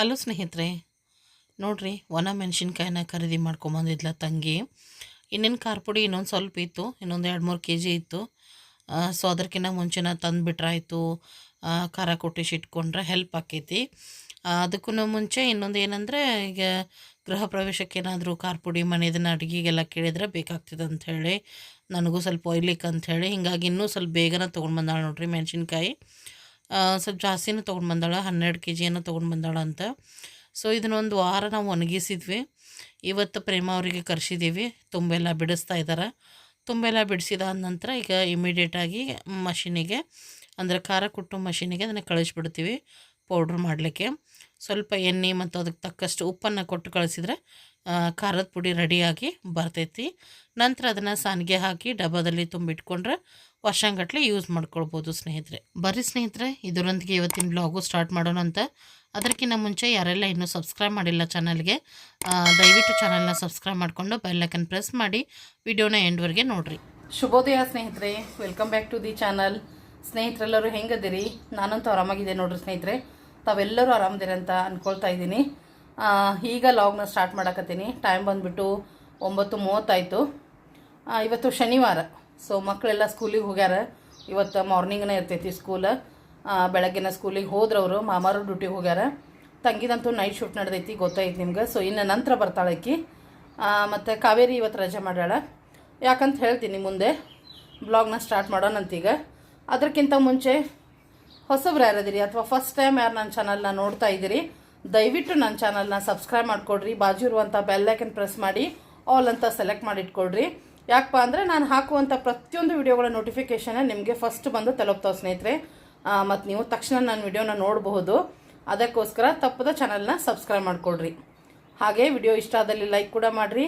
Hello ಸ್ನೇಹಿತರೆ, ನೋಡ್ರಿ, ಒಣ ಮೆಣಸಿನ್ಕಾಯಿನ ಖರೀದಿ ಮಾಡ್ಕೊಂಬಂದಿದ್ಲ ತಂಗಿ. ಇನ್ನೇನು ಖಾರ ಪುಡಿ ಇನ್ನೊಂದು ಸ್ವಲ್ಪ ಇತ್ತು, ಇನ್ನೊಂದು ಎರಡು ಮೂರು ಕೆ ಜಿ ಇತ್ತು ಸೊ ಅದಕ್ಕಿಂತ ಮುಂಚೆನ ತಂದುಬಿಟ್ರಾಯ್ತು. ಖಾರ ಕೊಟ್ಟಿಸಿ ಇಟ್ಕೊಂಡ್ರೆ ಹೆಲ್ಪ್ ಆಕೈತಿ. ಅದಕ್ಕೂ ಮುಂಚೆ ಇನ್ನೊಂದು ಏನಂದರೆ, ಈಗ ಗೃಹ ಪ್ರವೇಶಕ್ಕೆ ಏನಾದರೂ ಖಾರ ಪುಡಿ, ಮನೆದನ್ನ ಅಡುಗೆಗೆಲ್ಲ ಕೇಳಿದ್ರೆ ಬೇಕಾಗ್ತದೆ ಅಂಥೇಳಿ ನನಗೂ ಸ್ವಲ್ಪ ಒಯ್ಲಿಕ್ಕೆ ಅಂಥೇಳಿ ಹಿಂಗಾಗಿ ಇನ್ನೂ ಸ್ವಲ್ಪ ಬೇಗನೆ ತೊಗೊಂಡು ಬಂದಾಳೆ ನೋಡ್ರಿ ಮೆಣಸಿನ್ಕಾಯಿ. ಸ್ವಲ್ಪ ಜಾಸ್ತಿನೂ ತೊಗೊಂಡು ಬಂದಾಳೆ, ಹನ್ನೆರಡು ಕೆ ಜಿಯನ್ನು ತೊಗೊಂಡು ಬಂದಾಳೆ ಅಂತ. ಸೊ ಇದನ್ನೊಂದು ವಾರ ನಾವು ಒಣಗಿಸಿದ್ವಿ. ಇವತ್ತು ಪ್ರೇಮ ಅವರಿಗೆ ಕರೆಸಿದ್ದೀವಿ ತುಂಬೆಲ್ಲ ಬಿಡಿಸ್ತಾ ಇದ್ದಾರೆ ತುಂಬೆಲ್ಲ ಬಿಡಿಸಿದ ನಂತರ ಈಗ ಇಮಿಡಿಯೇಟಾಗಿ ಮಷಿನಿಗೆ, ಅಂದರೆ ಖಾರ ಕುಟ್ಟು ಮಷಿನಿಗೆ ಅದನ್ನು ಕಳಿಸ್ಬಿಡ್ತೀವಿ ಪೌಡ್ರ್ ಮಾಡಲಿಕ್ಕೆ. ಸ್ವಲ್ಪ ಎಣ್ಣೆ ಮತ್ತು ಅದಕ್ಕೆ ತಕ್ಕಷ್ಟು ಉಪ್ಪನ್ನು ಕೊಟ್ಟು ಕಳಿಸಿದ್ರೆ ಖಾರದ ಪುಡಿ ರೆಡಿಯಾಗಿ ಬರ್ತೈತಿ. ನಂತರ ಅದನ್ನು ಸಾನಿಗೆ ಹಾಕಿ ಡಬ್ಬದಲ್ಲಿ ತುಂಬಿಟ್ಕೊಂಡ್ರೆ ವರ್ಷಂಗಟ್ಲೆ ಯೂಸ್ ಮಾಡ್ಕೊಳ್ಬೋದು ಸ್ನೇಹಿತರೆ. ಬರ್ರಿ ಸ್ನೇಹಿತರೆ, ಇದರೊಂದಿಗೆ ಇವತ್ತಿನ ಬ್ಲಾಗು ಸ್ಟಾರ್ಟ್ ಮಾಡೋಣ ಅಂತ. ಅದಕ್ಕಿಂತ ಮುಂಚೆ ಯಾರೆಲ್ಲ ಇನ್ನೂ ಸಬ್ಸ್ಕ್ರೈಬ್ ಮಾಡಿಲ್ಲ ಚಾನಲ್ಗೆ ದಯವಿಟ್ಟು ಚಾನಲ್ನ ಸಬ್ಸ್ಕ್ರೈಬ್ ಮಾಡಿಕೊಂಡು ಬೆಲ್ಲೈಕನ್ ಪ್ರೆಸ್ ಮಾಡಿ ವಿಡಿಯೋನ ಎಂಡ್ವರೆಗೆ ನೋಡಿರಿ. ಶುಭೋದಯ ಸ್ನೇಹಿತರೆ welcome back to the channel ಸ್ನೇಹಿತರೆಲ್ಲರೂ ಹೆಂಗದಿರಿ? ನಾನಂತೂ ಆರಾಮಾಗಿದೆ ನೋಡ್ರಿ ಸ್ನೇಹಿತರೆ. ತಾವೆಲ್ಲರೂ ಆರಾಮದಿರಿ ಅಂತ ಅಂದ್ಕೊಳ್ತಾ ಇದ್ದೀನಿ. ಈಗ ಲಾಗ್ನ ಸ್ಟಾರ್ಟ್ ಮಾಡಕತ್ತೀನಿ. ಟೈಮ್ ಬಂದುಬಿಟ್ಟು ಒಂಬತ್ತು ಮೂವತ್ತಾಯಿತು. ಇವತ್ತು ಶನಿವಾರ. ಸೊ ಮಕ್ಕಳೆಲ್ಲ ಸ್ಕೂಲಿಗೆ ಹೋಗ್ಯಾರ. ಇವತ್ತು ಮಾರ್ನಿಂಗ್ನೇ ಇರ್ತೈತಿ ಸ್ಕೂಲ ಬೆಳಗ್ಗಿನ ಸ್ಕೂಲಿಗೆ ಹೋದ್ರವರು, ಮಾಮಾರು ಡ್ಯೂಟಿಗೆ ಹೋಗ್ಯಾರ. ತಂಗಿದಂತೂ ನೈಟ್ ಶೂಟ್ ನಡೆದೈತಿ ಗೊತ್ತೈತಿ ನಿಮ್ಗೆ. ಸೊ ಇನ್ನು ನಂತರ ಬರ್ತಾಳೆ ಆಕಿ. ಮತ್ತು ಕಾವೇರಿ ಇವತ್ತು ರಜೆ ಮಾಡ್ಯಾಳ. ಯಾಕಂತ ಹೇಳ್ತೀನಿ ಮುಂದೆ ಬ್ಲಾಗ್ನ ಸ್ಟಾರ್ಟ್ ಮಾಡೋಣಂತೀಗ ಅದಕ್ಕಿಂತ ಮುಂಚೆ, ಹೊಸಬ್ರು ಯಾರದಿರಿ ಅಥವಾ ಫಸ್ಟ್ ಟೈಮ್ ಯಾರು ನನ್ನ ಚಾನಲ್ನ ನೋಡ್ತಾ ಇದ್ದೀರಿ, ದಯವಿಟ್ಟು ನನ್ನ ಚಾನಲ್ನ ಸಬ್ಸ್ಕ್ರೈಬ್ ಮಾಡಿಕೊಡ್ರಿ. ಬಾಜು ಇರುವಂಥ ಬೆಲ್ಲೈಕನ್ ಪ್ರೆಸ್ ಮಾಡಿ ಆಲ್ ಅಂತ ಸೆಲೆಕ್ಟ್ ಮಾಡಿ ಇಟ್ಕೊಳ್ರಿ ಯಾಕಪ್ಪ ಅಂದರೆ ನಾನು ಹಾಕುವಂಥ ಪ್ರತಿಯೊಂದು ವಿಡಿಯೋಗಳ ನೋಟಿಫಿಕೇಷನ್ ನಿಮಗೆ ಫಸ್ಟ್ ಬಂದು ತಲುಪ್ತಾವೆ ಸ್ನೇಹಿತರೆ. ಮತ್ತು ನೀವು ತಕ್ಷಣ ನನ್ನ ವಿಡಿಯೋನ ನೋಡಬಹುದು. ಅದಕ್ಕೋಸ್ಕರ ತಪ್ಪದ ಚಾನಲ್ನ ಸಬ್ಸ್ಕ್ರೈಬ್ ಮಾಡಿಕೊಡ್ರಿ ಹಾಗೆ ವಿಡಿಯೋ ಇಷ್ಟ ಆದಲ್ಲಿ ಲೈಕ್ ಕೂಡ ಮಾಡಿರಿ.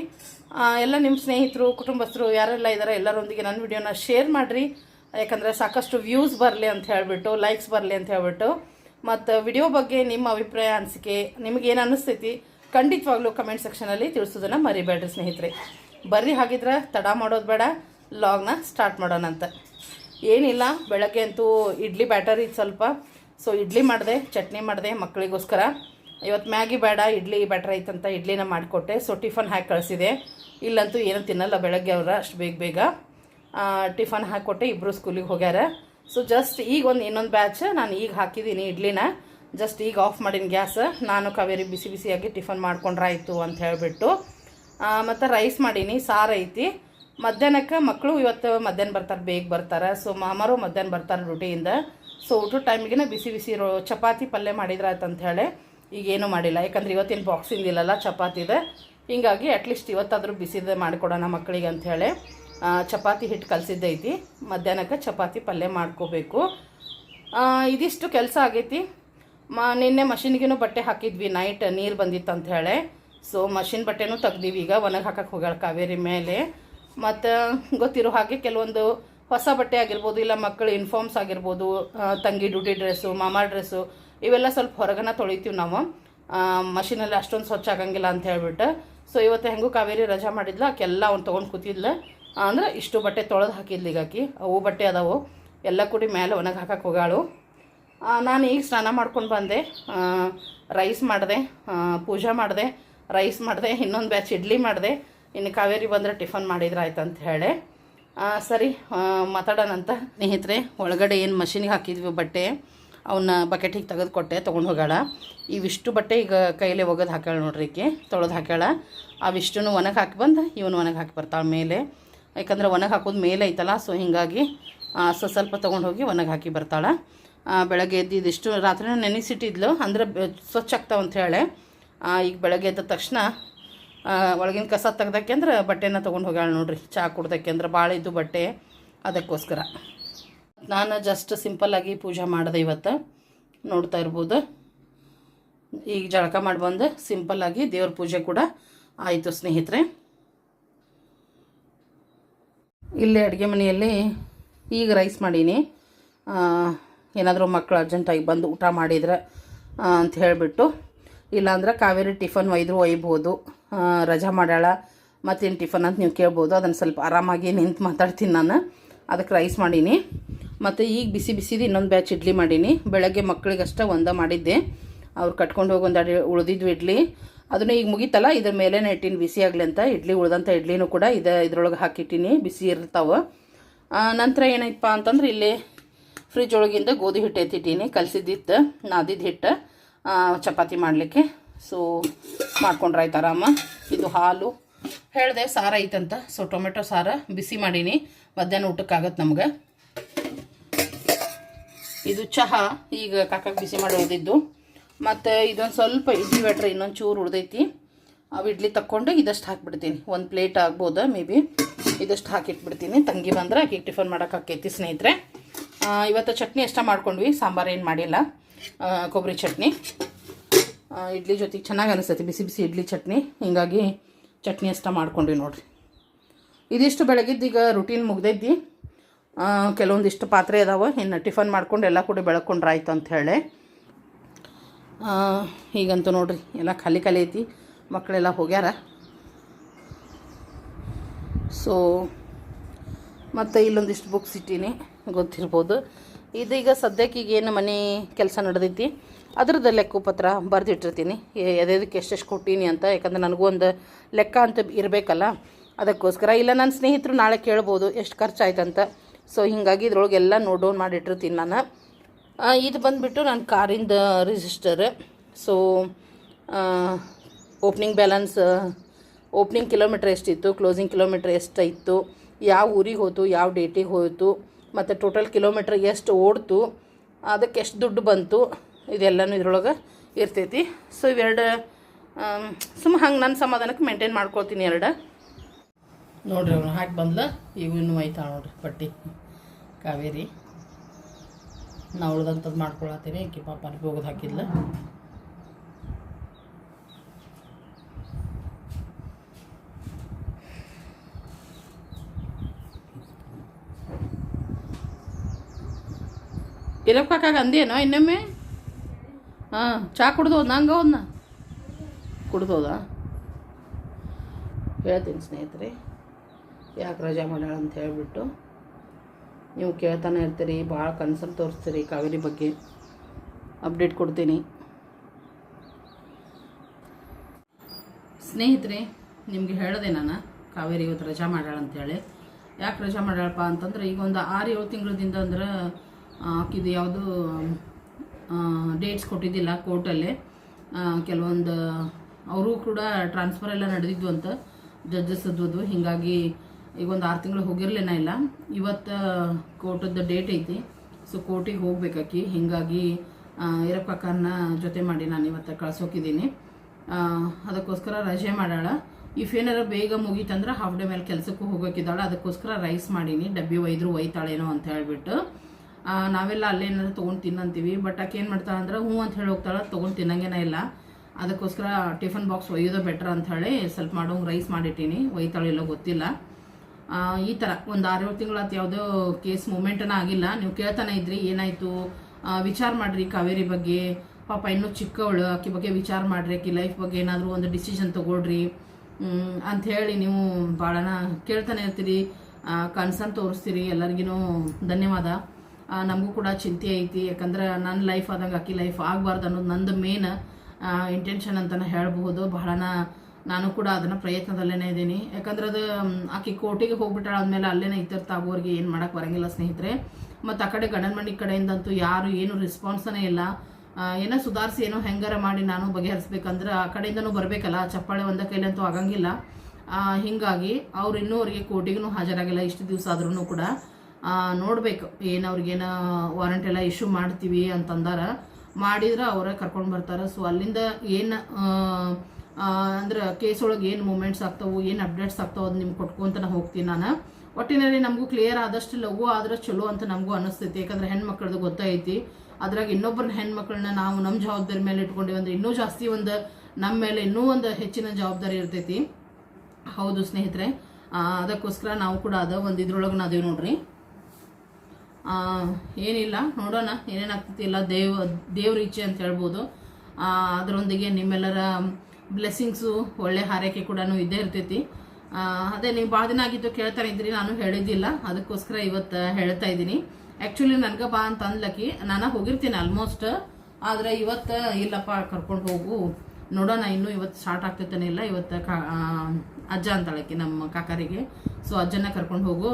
ಎಲ್ಲ ನಿಮ್ಮ ಸ್ನೇಹಿತರು, ಕುಟುಂಬಸ್ಥರು ಯಾರೆಲ್ಲ ಇದ್ದಾರೆ ಎಲ್ಲರೊಂದಿಗೆ ನನ್ನ ವಿಡಿಯೋನ ಶೇರ್ ಮಾಡಿರಿ. ಯಾಕಂದರೆ ಸಾಕಷ್ಟು ವ್ಯೂಸ್ ಬರಲಿ ಅಂತ ಹೇಳಿಬಿಟ್ಟು ಲೈಕ್ಸ್ ಬರಲಿ ಅಂತ ಹೇಳ್ಬಿಟ್ಟು. ಮತ್ತು ವಿಡಿಯೋ ಬಗ್ಗೆ ನಿಮ್ಮ ಅಭಿಪ್ರಾಯ, ಅನಿಸಿಕೆ ನಿಮಗೇನು ಅನ್ನಿಸ್ತೈತಿ ಖಂಡಿತವಾಗ್ಲೂ ಕಮೆಂಟ್ ಸೆಕ್ಷನಲ್ಲಿ ತಿಳಿಸೋದನ್ನು ಮರಿಬೇಡ್ರಿ ಸ್ನೇಹಿತರೆ. ಬರ್ರಿ ಹಾಗಿದ್ರೆ ತಡ ಮಾಡೋದು ಬೇಡ ಲಾಗ್ನ ಸ್ಟಾರ್ಟ್ ಮಾಡೋಣ ಅಂತ. ಏನಿಲ್ಲ, ಬೆಳಗ್ಗೆ ಅಂತೂ ಇಡ್ಲಿ ಬ್ಯಾಟರ್ ಇತ್ತು ಸ್ವಲ್ಪ. ಸೊ ಇಡ್ಲಿ ಮಾಡಿದೆ, ಚಟ್ನಿ ಮಾಡಿದೆ ಮಕ್ಕಳಿಗೋಸ್ಕರ. ಇವತ್ತು ಮ್ಯಾಗಿ ಬೇಡ, ಇಡ್ಲಿ ಬ್ಯಾಟರ್ ಐತಂತ ಇಡ್ಲಿನ ಮಾಡಿಕೊಟ್ಟೆ. ಸೊ ಟಿಫನ್ ಹಾಕಿ ಕಳಿಸಿದೆ. ಇಲ್ಲಂತೂ ಏನೂ ತಿನ್ನಲ್ಲ ಬೆಳಗ್ಗೆ ಅವರ ಅಷ್ಟು ಬೇಗ ಬೇಗ. ಟಿಫನ್ ಹಾಕಿಕೊಟ್ಟೆ ಇಬ್ಬರು ಸ್ಕೂಲಿಗೆ ಹೋಗ್ಯಾರ. ಸೊ ಜಸ್ಟ್ ಈಗ ಒಂದು ಇನ್ನೊಂದು ಬ್ಯಾಚ್ ನಾನು ಈಗ ಹಾಕಿದ್ದೀನಿ ಇಡ್ಲಿನ. ಜಸ್ಟ್ ಈಗ ಆಫ್ ಮಾಡಿನ ಗ್ಯಾಸ್. ನಾನು ಕಾವೇರಿ ಬಿಸಿ ಬಿಸಿಯಾಗಿ ಟಿಫನ್ ಮಾಡ್ಕೊಂಡ್ರಾಯಿತು ಅಂತ ಹೇಳಿಬಿಟ್ಟು. ಮತ್ತು ರೈಸ್ ಮಾಡೀನಿ, ಸಾರು ಐತಿ. ಮಧ್ಯಾಹ್ನಕ್ಕೆ ಮಕ್ಕಳು ಇವತ್ತು ಮಧ್ಯಾಹ್ನ ಬರ್ತಾರೆ, ಬೇಗ ಬರ್ತಾರೆ. ಸೊ ಮಾಮಾರು ಮಧ್ಯಾಹ್ನ ಬರ್ತಾರೆ ಡ್ಯೂಟಿಯಿಂದ ಸೊ ಊಟದ ಟೈಮಿಗೆ ಬಿಸಿ ಬಿಸಿ ರೋ, ಚಪಾತಿ ಪಲ್ಯ ಮಾಡಿದ್ರಾಯ್ತು ಅಂತ ಹೇಳಿ ಈಗೇನು ಮಾಡಿಲ್ಲ. ಯಾಕಂದ್ರೆ ಇವತ್ತಿನ ಬಾಕ್ಸಿಂಗ್ ಇಲ್ಲಲ್ಲ ಚಪಾತಿದೆ. ಹಿಂಗಾಗಿ ಅಟ್ಲೀಸ್ಟ್ ಇವತ್ತಾದರೂ ಬಿಸಿದೆ ಮಾಡಿಕೊಡೋಣ ಮಕ್ಕಳಿಗೆ ಅಂಥೇಳಿ ಚಪಾತಿ ಹಿಟ್ಟು ಕಲಸಿದ್ದೈತಿ ಮಧ್ಯಾಹ್ನಕ್ಕೆ ಚಪಾತಿ ಪಲ್ಯ ಮಾಡ್ಕೋಬೇಕು. ಇದಿಷ್ಟು ಕೆಲಸ ಆಗೈತಿ. ಮ, ನಿನ್ನೆ ಮಷಿನ್ಗಿನೂ ಬಟ್ಟೆ ಹಾಕಿದ್ವಿ ನೈಟ್ ನೀರು ಬಂದಿತ್ತು ಅಂಥೇಳಿ ಸೊ ಮಷಿನ್ ಬಟ್ಟೆನೂ ತೆಗ್ದೀವಿ. ಈಗ ಒಣಗಿ ಹಾಕಕ್ಕೆ ಹೋಗ್ಯಾಳ ಕಾವೇರಿ ಮೇಲೆ. ಮತ್ತು ಗೊತ್ತಿರೋ ಹಾಗೆ ಕೆಲವೊಂದು ಹೊಸ ಬಟ್ಟೆ ಆಗಿರ್ಬೋದು, ಇಲ್ಲ ಮಕ್ಕಳು ಯೂನಿಫಾರ್ಮ್ಸ್ ಆಗಿರ್ಬೋದು ತಂಗಿ ಡ್ಯೂಟಿ ಡ್ರೆಸ್ಸು ಮಾಮಾ ಡ್ರೆಸ್ಸು ಇವೆಲ್ಲ ಸ್ವಲ್ಪ ಹೊರಗನ ತೊಳಿತೀವಿ ನಾವು. ಮಷಿನಲ್ಲಿ ಅಷ್ಟೊಂದು ಸ್ವಚ್ಛ ಆಗಂಗಿಲ್ಲ ಅಂತ ಹೇಳ್ಬಿಟ್ಟು. ಸೊ ಇವತ್ತು ಹೆಂಗೂ ಕಾವೇರಿ ರಜಾ ಮಾಡಿದ್ಲ. ಆಕೆಲ್ಲ ಅವ್ನು ತೊಗೊಂಡು ಕೂತಿದ್ಲ. ಅಂದ್ರೆ ಇಷ್ಟು ಬಟ್ಟೆ ತೊಳೆದು ಹಾಕಿದ್ಲು ಈಗ ಆಕಿ ಅವು ಬಟ್ಟೆ ಅದಾವು. ಎಲ್ಲ ಕೂಡಿ ಮೇಲೆ ಒಣಗಿ ಹಾಕಕ್ಕೆ ಹೋಗಾಳು ನಾನು ಈಗ ಸ್ನಾನ ಮಾಡ್ಕೊಂಡು ಬಂದೆ. ರೈಸ್ ಮಾಡಿದೆ. ಪೂಜೆ ಮಾಡಿದೆ. ರೈಸ್ ಮಾಡಿದೆ, ಇನ್ನೊಂದು ಬ್ಯಾಚ್ ಇಡ್ಲಿ ಮಾಡಿದೆ. ಇನ್ನು ಕಾವೇರಿ ಬಂದರೆ ಟಿಫನ್ ಮಾಡಿದ್ರೆ ಆಯ್ತು ಅಂತ ಹೇಳಿ. ಸರಿ ಮಾತಾಡೋಣಂತ ಸ್ನೇಹಿತರೆ, ಒಳಗಡೆ ಏನು ಮಷಿನಿಗೆ ಹಾಕಿದ್ವಿ ಬಟ್ಟೆ ಅವನ್ನ ಬಕೆಟಿಗೆ ತೆಗೆದು ಕೊಟ್ಟೆ, ತೊಗೊಂಡು ಹೋಗೋಣ ಇವಿಷ್ಟು ಬಟ್ಟೆ ಈಗ ಕೈಲೇ ಒಗೆದು ಹಾಕ್ಯಾಳ ನೋಡ್ರಿ ಈಕೆ, ತೊಳೆದು ಹಾಕ್ಯಾಳ. ಅವಿಷ್ಟು ಒಣಗಿ ಹಾಕಿ ಬಂದು, ಇವನು ಒಣಗಿ ಹಾಕಿ ಬರ್ತಾಳೆ ಮೇಲೆ. ಯಾಕಂದ್ರೆ ಒಣಗಿ ಹಾಕೋದು ಮೇಲೆ ಐತಲ್ಲ, ಸೊ ಹೀಗಾಗಿ ಸೊ ಸ್ವಲ್ಪ ತೊಗೊಂಡು ಹೋಗಿ ಒಣಗಿ ಹಾಕಿ ಬರ್ತಾಳೆ. ಬೆಳಗ್ಗೆ ಎದ್ದು ಇದಿಷ್ಟು ರಾತ್ರಿನೂ ನೆನೆಸಿಟ್ಟಿದ್ಲು, ಅಂದ್ರೆ ಸ್ವಚ್ಛ ಆಗ್ತಾವಂತ ಹೇಳಿ. ಈಗ ಬೆಳಗ್ಗೆ ಎದ್ದ ತಕ್ಷಣ ಒಳಗಿನ ಕಸ ತೆಗ್ದಕ್ಕೆ ಅಂದ್ರೆ ಬಟ್ಟೆನ ತೊಗೊಂಡು ಹೋಗ್ಯಾಳ ನೋಡ್ರಿ ಚಹಾ ಕುಡ್ದಕ್ಕೆ ಅಂದ್ರೆ ಭಾಳ ಇದ್ದು ಬಟ್ಟೆ ಅದಕ್ಕೋಸ್ಕರ. ನಾನು ಜಸ್ಟ್ ಸಿಂಪಲ್ಲಾಗಿ ಪೂಜೆ ಮಾಡಿದೆ ಇವತ್ತು, ನೋಡ್ತಾ ಇರ್ಬೋದು. ಈಗ ಜಳಕ ಮಾಡಿ ಬಂದು ಸಿಂಪಲ್ಲಾಗಿ ದೇವ್ರ ಪೂಜೆ ಕೂಡ ಆಯಿತು ಸ್ನೇಹಿತರೆ. ಇಲ್ಲಿ ಅಡುಗೆ ಮನೆಯಲ್ಲಿ ಈಗ ರೈಸ್ ಮಾಡೀನಿ. ಏನಾದರೂ ಮಕ್ಕಳು ಅರ್ಜೆಂಟಾಗಿ ಬಂದು ಊಟ ಮಾಡಿದ್ರೆ ಅಂತ ಹೇಳಿಬಿಟ್ಟು ಇಲ್ಲಾಂದ್ರೆ ಕಾವೇರಿ ಟಿಫನ್ ಒಯ್ದ್ರು, ಒಯ್ಬೋದು ರಜಾ ಮಾಡ್ಯಾಳ, ಮತ್ತೇನು ಟಿಫನ್ ಅಂತ ನೀವು ಕೇಳ್ಬೋದು, ಅದನ್ನು ಸ್ವಲ್ಪ ಆರಾಮಾಗಿ ನಿಂತು ಮಾತಾಡ್ತೀನಿ ನಾನು. ಅದಕ್ಕೆ ರೈಸ್ ಮಾಡೀನಿ. ಮತ್ತು ಈಗ ಬಿಸಿ ಬಿಸಿದು ಇನ್ನೊಂದು ಬ್ಯಾಚ್ ಇಡ್ಲಿ ಮಾಡೀನಿ. ಬೆಳಗ್ಗೆ ಮಕ್ಕಳಿಗಷ್ಟೇ ಒಂದ ಮಾಡಿದ್ದೆ. ಅವ್ರು ಕಟ್ಕೊಂಡು ಹೋಗಿ ಒಂದು ಅಡಿ ಉಳಿದಿದ್ವು ಇಡ್ಲಿ. ಅದನ್ನು ಈಗ ಮುಗೀತಲ್ಲ, ಇದ್ರ ಮೇಲೆ ಇಟ್ಟಿನಿ, ಬಿಸಿ ಆಗಲಿ ಅಂತ. ಇಡ್ಲಿ ಉಳ್ದಂಥ ಇಡ್ಲಿನೂ ಕೂಡ ಇದು ಇದ್ರೊಳಗೆ ಹಾಕಿಟ್ಟೀನಿ, ಬಿಸಿ ಇರ್ತಾವೆ. ನಂತರ ಏನೈತಪ್ಪ ಅಂತಂದ್ರೆ ಇಲ್ಲಿ ಫ್ರಿಜ್ ಒಳಗಿಂದ ಗೋಧಿ ಹಿಟ್ಟು ಎತ್ತಿಟ್ಟೀನಿ ಕಲಸಿದ್ದಿತ್ತು ನಾದಿದ್ದು ಹಿಟ್ಟು. ಚಪಾತಿ ಮಾಡಲಿಕ್ಕೆ. ಸೊ ಮಾಡ್ಕೊಂಡ್ರೆ ಆಯ್ತು ಆರಾಮ. ಇದು ಹಾಲು. ಹೇಳಿದೆ, ಸಾರ ಐತಂತ. ಸೊ ಟೊಮೆಟೊ ಸಾರ ಬಿಸಿ ಮಾಡೀನಿ. ಮಧ್ಯಾಹ್ನ ಊಟಕ್ಕಾಗತ್ತೆ ನಮ್ಗೆ. ಇದು ಚಹಾ. ಈಗ ಕಾಕಕ್ಕೆ ಬಿಸಿ ಮಾಡಿ ಉಳಿದಿದ್ದು ಮತ್ತು ಇದೊಂದು ಸ್ವಲ್ಪ ಇಡ್ಲಿ ಬ್ಯಾಟ್ರಿ ಇನ್ನೊಂದು ಚೂರು ಉಳ್ದೈತಿ. ಅವು ಇಡ್ಲಿ ತಕ್ಕೊಂಡು ಇದಷ್ಟು ಹಾಕಿಬಿಡ್ತೀನಿ. ಒಂದು ಪ್ಲೇಟ್ ಆಗ್ಬೋದು, ಮೇ ಬಿ. ಇದಷ್ಟು ಹಾಕಿಟ್ಬಿಡ್ತೀನಿ. ತಂಗಿ ಬಂದ್ರೆ ಆಕೆಗೆ ಟಿಫನ್ ಮಾಡೋಕ್ಕಾಕೈತಿ ಸ್ನೇಹಿತರೆ. ಇವತ್ತು ಚಟ್ನಿ ಅಷ್ಟೇ ಮಾಡ್ಕೊಂಡ್ವಿ. ಸಾಂಬಾರು ಏನು ಮಾಡಿಲ್ಲ. ಕೊಬ್ಬರಿ ಚಟ್ನಿ. ಇಡ್ಲಿ ಜೊತೆಗೆ ಚೆನ್ನಾಗಿ ಅನಿಸ್ತೈತಿ, ಬಿಸಿ ಬಿಸಿ ಇಡ್ಲಿ ಚಟ್ನಿ. ಹಿಂಗಾಗಿ ಚಟ್ನಿ ಅಷ್ಟ ಮಾಡ್ಕೊಂಡ್ವಿ ನೋಡಿರಿ. ಇದಿಷ್ಟು ಬೆಳಗಿದ್ದು ಈಗ ರುಟೀನ್ ಮುಗ್ದೈತಿ. ಕೆಲವೊಂದಿಷ್ಟು ಪಾತ್ರೆ ಅದಾವೆ, ಇನ್ನು ಟಿಫನ್ ಮಾಡ್ಕೊಂಡು ಎಲ್ಲ ಕೂಡ ಬೆಳಕೊಂಡ್ರೆ ಆಯ್ತು ಅಂತ ಹೇಳಿ. ಈಗಂತೂ ನೋಡಿರಿ, ಎಲ್ಲ ಖಾಲಿ ಖಾಲಿ ಐತಿ ಮಕ್ಕಳೆಲ್ಲ ಹೋಗ್ಯಾರ. ಸೊ ಮತ್ತು ಇಲ್ಲೊಂದಿಷ್ಟು ಬುಕ್ಸ್ ಇಟ್ಟೀನಿ, ಗೊತ್ತಿರ್ಬೋದು. ಇದೀಗ ಸದ್ಯಕ್ಕೆ ಈಗ ಏನು ಮನೆ ಕೆಲಸ ನಡೆದೈತಿ ಅದ್ರದ್ದು ಲೆಕ್ಕಪತ್ರ ಬರೆದಿಟ್ಟಿರ್ತೀನಿ. ಎದೆದಕ್ಕೆ ಎಷ್ಟೆಷ್ಟು ಕೊಟ್ಟೀನಿ ಅಂತ, ಯಾಕಂದ್ರೆ ನನಗೂ ಒಂದು ಲೆಕ್ಕ ಅಂತ ಇರಬೇಕಲ್ಲ. ಅದಕ್ಕೋಸ್ಕರ, ಇಲ್ಲ ನನ್ನ ಸ್ನೇಹಿತರು ನಾಳೆ ಕೇಳ್ಬೋದು, ಎಷ್ಟು ಖರ್ಚಾಯ್ತಂತ. ಸೊ ಹೀಗಾಗಿ ಇದ್ರೊಳಗೆಲ್ಲ ನೋಟ್ ಡೌನ್ ಮಾಡಿಟ್ಟಿರ್ತೀನಿ ನಾನು. ಇದು ಬಂದುಬಿಟ್ಟು ನನ್ನ ಕಾರಿಂದ register so opening balance opening kilometre ಎಷ್ಟಿತ್ತು ಕ್ಲೋಸಿಂಗ್ ಕಿಲೋಮೀಟ್ರ್ ಎಷ್ಟಿತ್ತು ಯಾವ ಊರಿಗೆ ಹೋಯ್ತು, ಯಾವ ಡೇಟಿಗೆ ಹೋಯಿತು ಮತ್ತು ಟೋಟಲ್ ಕಿಲೋಮೀಟ್ರ್ ಎಷ್ಟು ಓಡ್ತು, ಅದಕ್ಕೆ ಎಷ್ಟು ದುಡ್ಡು ಬಂತು, ಇದೆಲ್ಲನೂ ಇದ್ರೊಳಗೆ ಇರ್ತೈತಿ. ಸೊ ಇವೆರಡು ಸುಮ್ಮ ಹಂಗೆ ನನ್ನ ಸಮಾಧಾನಕ್ಕೆ ಮೇಂಟೈನ್ ಮಾಡ್ಕೊಳ್ತೀನಿ ಎರಡು. ನೋಡ್ರಿ ಅವನು ಹಾಕಿ ಬಂದ್ಲ, ಈಗ ಇನ್ನೂ ಒಯ್ತಾಳ ನೋಡ್ರಿ ಕಾವೇರಿ. ನಾ ಉಳ್ದಂಥದ್ದು ಮಾಡ್ಕೊಳತ್ತೀನಿ ಆಕಿ ಪಾಪ ಹೋಗೋದು ಹಾಕಿದ್ಲ. ಇರಕ್ಕಾಗ ಅಂದೇನೋ ಇನ್ನೊಮ್ಮೆ? ಹಾಂ, ಚಾ ಕುಡ್ದೋದು ನಂಗೆ ಹೋದ್ನ ಕುಡ್ದೋದಾ? ಹೇಳ್ತೀನಿ ಸ್ನೇಹಿತರೆ, ಯಾಕೆ ರಜಾ ಮಾಡ್ಯಾಳ ಅಂತ ಹೇಳ್ಬಿಟ್ಟು, ನೀವು ಕೇಳ್ತಾನೆ ಇರ್ತೀರಿ ಭಾಳ ಕನ್ಸರ್ನ್ ತೋರಿಸ್ತೀರಿ ಕಾವೇರಿ ಬಗ್ಗೆ. ಅಪ್ಡೇಟ್ ಕೊಡ್ತೀನಿ. ಸ್ನೇಹಿತರೆ, ನಿಮಗೆ ಹೇಳಿದೆ ನಾನು? ಕಾವೇರಿ ಇವತ್ತು ರಜಾ ಮಾಡ್ಯಾಳ ಅಂತೇಳಿ ಯಾಕೆ ರಜಾ ಮಾಡ್ಯಾಳಪ್ಪ ಅಂತಂದ್ರೆ, ಈಗ ಒಂದು ಆರು ಏಳು ತಿಂಗಳದಿಂದ ಅಂದ್ರೆ ಆಕಿದು ಯಾವುದು ಡೇಟ್ಸ್ ಕೊಟ್ಟಿದ್ದಿಲ್ಲ ಕೋರ್ಟಲ್ಲಿ ಕೆಲವೊಂದು, ಅವರು ಕೂಡ ಟ್ರಾನ್ಸ್ಫರ್ ಎಲ್ಲ ನಡೆದಿದ್ದು ಅಂತ ಜಡ್ಜಸ್ ಅದ್ವದು ಹೀಗಾಗಿ ಈಗ ಒಂದು ಆರು ತಿಂಗಳು ಹೋಗಿರಲೇನ ಇಲ್ಲ. ಇವತ್ತು ಕೋರ್ಟದ ಡೇಟ್ ಐತಿ. ಸೊ ಕೋರ್ಟಿಗೆ ಹೋಗ್ಬೇಕಾಕಿ ಹೀಗಾಗಿ ಇರಪ್ಪಕ್ಕನ್ನ ಜೊತೆ ಮಾಡಿ ನಾನು ಇವತ್ತು ಕಳ್ಸೋಕಿದ್ದೀನಿ. ಅದಕ್ಕೋಸ್ಕರ ರಜೆ ಮಾಡಾಳ. ಇಫ್ ಏನಾರ ಬೇಗ ಮುಗೀತಂದ್ರೆ ಹಾಫ್ ಡೇ ಮೇಲೆ ಕೆಲಸಕ್ಕೂ ಹೋಗೋಕಿದ್ದಾಳೆ. ಅದಕ್ಕೋಸ್ಕರ ರೈಸ್ ಮಾಡೀನಿ. ಡಬ್ಬಿ ಒಯ್ದರು ಒಯ್ತಾಳೇನೋ ಅಂತ ಹೇಳ್ಬಿಟ್ಟು. ನಾವೆಲ್ಲ ಅಲ್ಲೇ ಏನಾದ್ರು ತೊಗೊಂಡು ತಿನ್ನಂತೀವಿ. ಬಟ್ ಆಕೆ ಏನು ಮಾಡ್ತಾಳೆ ಅಂದ್ರೆ, ಹ್ಞೂ ಅಂತ ಹೇಳಿ ಹೋಗ್ತಾಳೆ. ತೊಗೊಂಡು ತಿನ್ನಂಗೇನ ಇಲ್ಲ. ಅದಕ್ಕೋಸ್ಕರ ಟಿಫನ್ ಬಾಕ್ಸ್ ಒಯ್ಯೋದೇ ಬೆಟ್ರ್ ಅಂತ ಹೇಳಿ ಸ್ವಲ್ಪ ಮಾಡೋಂಗೆ ರೈಸ್ ಮಾಡಿಟ್ಟೀನಿ. ಇಲ್ಲೋ ಗೊತ್ತಿಲ್ಲ. ಈ ಥರ ಒಂದು ಆರೇಳು ತಿಂಗಳಾತು ಯಾವುದೋ ಕೇಸ್ ಮೂಮೆಂಟನ ಆಗಿಲ್ಲ. ನೀವು ಕೇಳ್ತಾನೆ ಇದ್ರಿ, ಏನಾಯಿತು? ವಿಚಾರ ಮಾಡ್ರಿ ಕಾವೇರಿ ಬಗ್ಗೆ. ಪಾಪ ಇನ್ನೂ ಚಿಕ್ಕವಳು, ಆಕೆ ಬಗ್ಗೆ ವಿಚಾರ ಮಾಡ್ರಿ, ಆಕೆ ಲೈಫ್ ಬಗ್ಗೆ ಏನಾದರೂ ಒಂದು ಡಿಸಿಷನ್ ತಗೊಳ್ರಿ. ಅಂತ ಹೇಳಿ ನೀವು ಭಾಳನ ಕೇಳ್ತಾನೆ ಇರ್ತೀರಿ. ಕನ್ಸನ್ ತೋರಿಸ್ತೀರಿ. ಎಲ್ಲರಿಗೂ ಧನ್ಯವಾದ. ನಮಗೂ ಕೂಡ ಚಿಂತೆ ಐತಿ. ಯಾಕಂದ್ರೆ ನನ್ನ ಲೈಫ್ ಆದಂಗೆ ಆಕಿ ಲೈಫ್ ಆಗಬಾರ್ದು ಅನ್ನೋದು ನಂದು ಮೇನ್ ಇಂಟೆನ್ಷನ್ ಅಂತಲೇ ಹೇಳಬಹುದು. ಬಹಳನ ನಾನು ಕೂಡ ಅದನ್ನು ಪ್ರಯತ್ನದಲ್ಲೇ ಇದ್ದೀನಿ. ಯಾಕಂದ್ರೆ ಅದು ಆಕೆ ಕೋರ್ಟಿಗೆ ಹೋಗ್ಬಿಟ್ಟಾಳ ಅಂದಮೇಲೆ ಅಲ್ಲೇನೆ ಇತ್ಯರ್ಥ ಆಗೋರಿಗೆ ಏನು ಮಾಡೋಕ್ಕೆ ಬರಂಗಿಲ್ಲ ಸ್ನೇಹಿತರೆ. ಮತ್ತು ಆ ಕಡೆ ಗಂಡನ ಮನೆ ಕಡೆಯಿಂದಂತೂ ಯಾರು ಏನು ರೆಸ್ಪಾನ್ಸನೇ ಇಲ್ಲ. ಏನೋ ಸುಧಾರಿಸಿ, ಏನೋ ಹೆಂಗಾರ ಮಾಡಿ ನಾನು ಬಗೆಹರಿಸ್ಬೇಕಂದ್ರೆ ಆ ಕಡೆಯಿಂದನೂ ಬರಬೇಕಲ್ಲ. ಚಪ್ಪಾಳೆ ಒಂದ ಕೈಲಂತೂ ಆಗಂಗಿಲ್ಲ. ಹಿಂಗಾಗಿ ಅವ್ರು ಇನ್ನೂ ಅವ್ರಿಗೆ ಕೋಟಿಗೂ ಹಾಜರಾಗಿಲ್ಲ ಇಷ್ಟು ದಿವಸ ಆದ್ರೂ ಕೂಡ. ನೋಡ್ಬೇಕು. ಏನು ಅವ್ರಿಗೇನು ವಾರಂಟ್ ಎಲ್ಲ ಇಶ್ಯೂ ಮಾಡ್ತೀವಿ ಅಂತಂದಾರ, ಮಾಡಿದ್ರೆ ಅವರೇ ಕರ್ಕೊಂಡು ಬರ್ತಾರೆ. ಸೊ ಅಲ್ಲಿಂದ ಏನು ಅಂದ್ರೆ ಕೇಸ್ ಒಳಗೆ ಏನು ಮೂಮೆಂಟ್ಸ್ ಆಗ್ತಾವು, ಏನು ಅಪ್ಡೇಟ್ಸ್ ಆಗ್ತವೆ ಅದು ನಿಮ್ಗೆ ಕೊಟ್ಕೊಂತ ಹೋಗ್ತೀನಿ ನಾನು. ಒಟ್ಟಿನಲ್ಲಿ ನಮಗೂ ಕ್ಲಿಯರ್ ಆದಷ್ಟು ಲಘು ಆದ್ರೆ ಚಲೋ ಅಂತ ನಮಗೂ ಅನಿಸ್ತೈತಿ. ಯಾಕಂದ್ರೆ ಹೆಣ್ಮಕ್ಳದ್ದು ಗೊತ್ತೈತಿ ಅದ್ರಾಗ ಇನ್ನೊಬ್ಬರನ್ನ ಹೆಣ್ಮಕ್ಳನ್ನ ನಾವು ನಮ್ಮ ಜವಾಬ್ದಾರಿ ಮೇಲೆ ಇಟ್ಕೊಂಡಿವಿ ಅಂದ್ರೆ ಇನ್ನೂ ಜಾಸ್ತಿ ಒಂದು ನಮ್ಮ ಮೇಲೆ ಇನ್ನೂ ಒಂದು ಹೆಚ್ಚಿನ ಜವಾಬ್ದಾರಿ ಇರ್ತೈತಿ. ಹೌದು ಸ್ನೇಹಿತರೆ. ಅದಕ್ಕೋಸ್ಕರ ನಾವು ಕೂಡ ಅದ ಒಂದು ಇದ್ರೊಳಗೆ ನಾದೇವು ನೋಡ್ರಿ. ಏನಿಲ್ಲ, ನೋಡೋಣ ಏನೇನಾಗ್ತೈತಿ ಇಲ್ಲ ದೇವ್, ದೇವ್ರ ಇಚ್ಛೆ ಅಂತ ಹೇಳ್ಬೋದು. ಅದರೊಂದಿಗೆ ನಿಮ್ಮೆಲ್ಲರ ಬ್ಲೆಸ್ಸಿಂಗ್ಸು ಒಳ್ಳೆ ಹಾರೈಕೆ ಕೂಡ ಇದ್ದೇ ಇರ್ತೈತಿ. ಅದೇ ನೀವು ಭಾಳ ದಿನ ಆಗಿದ್ದು ಕೇಳ್ತಾ ಇದ್ರಿ ನಾನು ಹೇಳಿದ್ದಿಲ್ಲ, ಅದಕ್ಕೋಸ್ಕರ ಇವತ್ತು ಹೇಳ್ತಾ ಇದ್ದೀನಿ. ಆ್ಯಕ್ಚುಲಿ ನನಗೆ ಬಾ ಅಂತ ಅಂದ್ಲಕ್ಕಿ, ನಾನು ಹೋಗಿರ್ತೀನಿ ಆಲ್ಮೋಸ್ಟ್ ಆದರೆ ಇವತ್ತು ಇಲ್ಲಪ್ಪ, ಕರ್ಕೊಂಡು ಹೋಗು. ನೋಡೋಣ, ಇನ್ನೂ ಇವತ್ತು ಸ್ಟಾರ್ಟ್ ಆಗ್ತೈತೇನೆ ಇಲ್ಲ, ಇವತ್ತು ಕಾ ಅಜ್ಜ ಅಂತಾಳಕ್ಕೆ ನಮ್ಮ ಕಾಕರಿಗೆ. ಸೊ ಅಜ್ಜನ ಕರ್ಕೊಂಡು ಹೋಗು.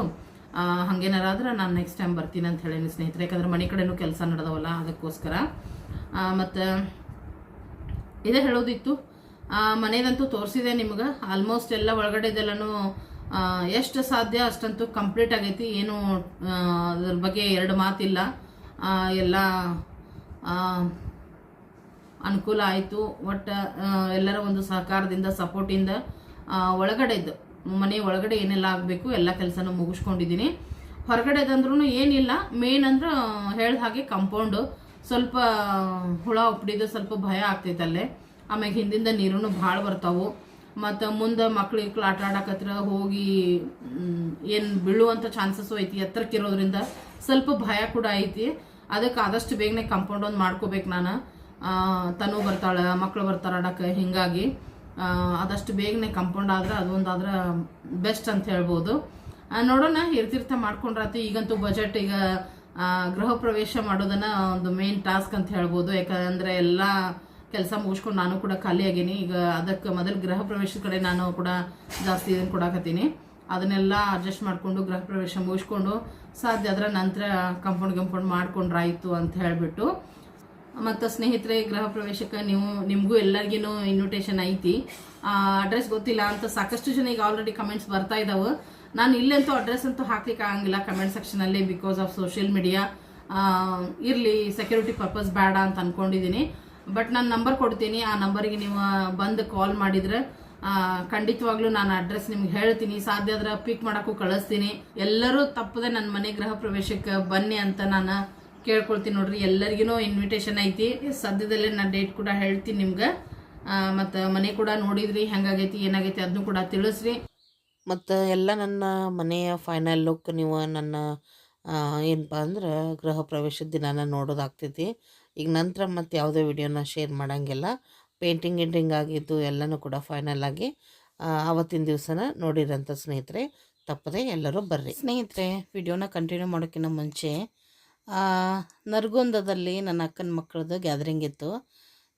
ಹಂಗೇನಾರಾದ್ರೆ ನಾನು ನೆಕ್ಸ್ಟ್ ಟೈಮ್ ಬರ್ತೀನಿ ಅಂತ ಹೇಳೀನಿ ಸ್ನೇಹಿತರೆ. ಯಾಕಂದ್ರೆ ಮನೆ ಕಡೆನೂ ಕೆಲಸ ನಡೆದವಲ್ಲ, ಅದಕ್ಕೋಸ್ಕರ. ಮತ್ತು ಇದೇ ಹೇಳೋದಿತ್ತು. ಮನೇದಂತೂ ತೋರಿಸಿದೆ ನಿಮ್ಗೆ. ಆಲ್ಮೋಸ್ಟ್ ಎಲ್ಲ ಒಳಗಡೆದೆಲ್ಲನೂ ಎಷ್ಟು ಸಾಧ್ಯ ಅಷ್ಟಂತೂ ಕಂಪ್ಲೀಟ್ ಆಗೈತಿ. ಏನು ಅದ್ರ ಬಗ್ಗೆ ಎರಡು ಮಾತಿಲ್ಲ. ಎಲ್ಲ ಅನುಕೂಲ ಆಯಿತು. ಒಟ್ಟು ಎಲ್ಲರ ಒಂದು ಸಹಕಾರದಿಂದ ಸಪೋರ್ಟಿಂದ ಒಳಗಡೆದ್ದು ಮನೆ ಒಳಗಡೆ ಏನೆಲ್ಲ ಆಗಬೇಕು, ಎಲ್ಲ ಕೆಲಸನೂ ಮುಗಿಸ್ಕೊಂಡಿದ್ದೀನಿ. ಹೊರಗಡೆ ಹೊರಗಡೆದಂದ್ರೂ ಏನಿಲ್ಲ ಮೇನ್ ಅಂದ್ರೆ ಹೇಳ್ದ ಹಾಗೆ ಕಂಪೌಂಡು ಸ್ವಲ್ಪ ಹುಳ ಉಪ್ಡಿದ್ದು ಸ್ವಲ್ಪ ಭಯ ಆಗ್ತೈತೆ ಅಲ್ಲೇ. ಆಮ್ಯಾಗ ಹಿಂದಿಂದ ನೀರೂ ಭಾಳ ಬರ್ತಾವು. ಮತ್ತು ಮುಂದೆ ಮಕ್ಳು ಇಕ್ಳು ಆಟ ಆಡಕತ್ರ ಹೋಗಿ ಏನು ಬೀಳುವಂಥ ಚಾನ್ಸಸ್ಸು ಐತಿ ಎತ್ತರಕ್ಕಿರೋದ್ರಿಂದ ಸ್ವಲ್ಪ ಭಯ ಕೂಡ ಐತಿ. ಅದಕ್ಕೆ ಆದಷ್ಟು ಬೇಗನೆ ಕಂಪೌಂಡ್ ಒಂದು ಮಾಡ್ಕೋಬೇಕು ನಾನು. ತನು ಬರ್ತಾಳೆ ಮಕ್ಕಳು ಬರ್ತಾರೆ ಆಡಕ್ಕೆ ಹಿಂಗಾಗಿ. ಆದಷ್ಟು ಬೇಗನೆ ಕಂಪೌಂಡ್ ಆದ್ರೆ ಅದೊಂದಾದ್ರೆ ಬೆಸ್ಟ್ ಅಂತ ಹೇಳ್ಬೋದು. ನೋಡೋಣ ಇರ್ತಿರ್ತ ಮಾಡ್ಕೊಂಡ್ರಾತು ಈಗಂತೂ ಬಜೆಟ್ ಈಗ ಗೃಹ ಪ್ರವೇಶ ಮಾಡೋದನ್ನ ಒಂದು ಮೇನ್ ಟಾಸ್ಕ್ ಅಂತ ಹೇಳ್ಬೋದು. ಯಾಕಂದ್ರೆ ಎಲ್ಲ ಕೆಲಸ ಮುಗಿಸ್ಕೊಂಡು ನಾನು ಕೂಡ ಖಾಲಿ ಆಗೀನಿ. ಈಗ ಅದಕ್ಕೆ ಮೊದಲು ಗೃಹ ಪ್ರವೇಶದ ಕಡೆ ನಾನು ಕೂಡ ಜಾಸ್ತಿ ಇದನ್ನು ಕೊಡಾಕತ್ತೀನಿ. ಅದನ್ನೆಲ್ಲ ಅಡ್ಜಸ್ಟ್ ಮಾಡಿಕೊಂಡು ಗೃಹ ಪ್ರವೇಶ ಮುಗಿಸ್ಕೊಂಡು, ಸಾಧ್ಯ ಅದರ ನಂತರ ಕಂಪೌಂಡ್ ಕಂಪೌಂಡ್ ಮಾಡ್ಕೊಂಡ್ರಾಯಿತು ಅಂತ ಹೇಳಿಬಿಟ್ಟು. ಮತ್ತು ಸ್ನೇಹಿತರೆ, ಗೃಹ ಪ್ರವೇಶಕ್ಕೆ ನೀವು, ನಿಮಗೂ ಎಲ್ಲರಿಗೂ ಇನ್ವಿಟೇಷನ್ ಐತಿ. ಅಡ್ರೆಸ್ ಗೊತ್ತಿಲ್ಲ ಅಂತ ಸಾಕಷ್ಟು ಜನ ಈಗ ಆಲ್ರೆಡಿ ಕಮೆಂಟ್ಸ್ ಬರ್ತಾ ಇದಾವೆ. ನಾನು ಇಲ್ಲಂತೂ ಅಡ್ರೆಸ್ ಅಂತೂ ಹಾಕ್ಲಿಕ್ಕೆ ಆಗಂಗಿಲ್ಲ ಕಮೆಂಟ್ ಸೆಕ್ಷನಲ್ಲಿ ಬಿಕಾಸ್ ಆಫ್ ಸೋಷಿಯಲ್ ಮೀಡಿಯಾ ಇರಲಿ ಸೆಕ್ಯೂರಿಟಿ ಪರ್ಪಸ್ ಬೇಡ ಅಂತ ಅನ್ಕೊಂಡಿದ್ದೀನಿ ಬಟ್ ನಾನು ನಂಬರ್ ಕೊಡ್ತೀನಿ. ಆ ನಂಬರಿಗೆ ನೀವು ಬಂದು ಕಾಲ್ ಮಾಡಿದ್ರೆ ಖಂಡಿತವಾಗ್ಲೂ ನಾನು ಅಡ್ರೆಸ್ ನಿಮ್ಗೆ ಹೇಳ್ತೀನಿ. ಸಾಧ್ಯ ಆದ್ರೆ ಪಿಕ್ ಮಾಡೋಕ್ಕೂ ಕಳಿಸ್ತೀನಿ. ಎಲ್ಲರೂ ತಪ್ಪದೆ ನನ್ನ ಮನೆ ಗೃಹ ಪ್ರವೇಶಕ್ಕೆ ಬನ್ನಿ ಅಂತ ನಾನು ಕೇಳ್ಕೊಳ್ತೀನಿ ನೋಡ್ರಿ ಎಲ್ಲರಿಗೂ ಇನ್ವಿಟೇಷನ್ ಐತಿ. ಸದ್ಯದಲ್ಲೇ ನಾನು ಡೇಟ್ ಕೂಡ ಹೇಳ್ತೀನಿ ನಿಮ್ಗೆ. ಮತ್ತು ಮನೆ ಕೂಡ ನೋಡಿದ್ರಿ ಹೆಂಗಾಗೈತಿ ಏನಾಗೈತಿ ಅದನ್ನು ಕೂಡ ತಿಳಿಸ್ರಿ. ಮತ್ತು ಎಲ್ಲ ನನ್ನ ಮನೆಯ ಫೈನಲ್ ಲುಕ್ ನೀವು ನನ್ನ ಏನಪ್ಪ ಅಂದ್ರೆ ಗೃಹ ಪ್ರವೇಶದ ದಿನಾನ ನೋಡೋದಾಗ್ತೈತಿ ಈಗ ನಂತರ ಮತ್ತು ಯಾವುದೇ ವಿಡಿಯೋನ ಶೇರ್ ಮಾಡೋಂಗಿಲ್ಲ. ಪೇಂಟಿಂಗ್ ಗಿಂಟಿಂಗ್ ಆಗಿದ್ದು ಎಲ್ಲನೂ ಕೂಡ ಫೈನಲ್ ಆಗಿ ಆವತ್ತಿನ ದಿವಸನ ನೋಡಿರಂಥ ಸ್ನೇಹಿತರೆ ತಪ್ಪದೆ ಎಲ್ಲರೂ ಬರ್ರಿ. ಸ್ನೇಹಿತರೆ ವಿಡಿಯೋನ ಕಂಟಿನ್ಯೂ ಮಾಡೋಕ್ಕಿಂತ ಮುಂಚೆ ನರಗುಂದದಲ್ಲಿ ನನ್ನ ಅಕ್ಕನ ಮಕ್ಕಳದ್ದು ಗ್ಯಾದರಿಂಗ್ ಇತ್ತು.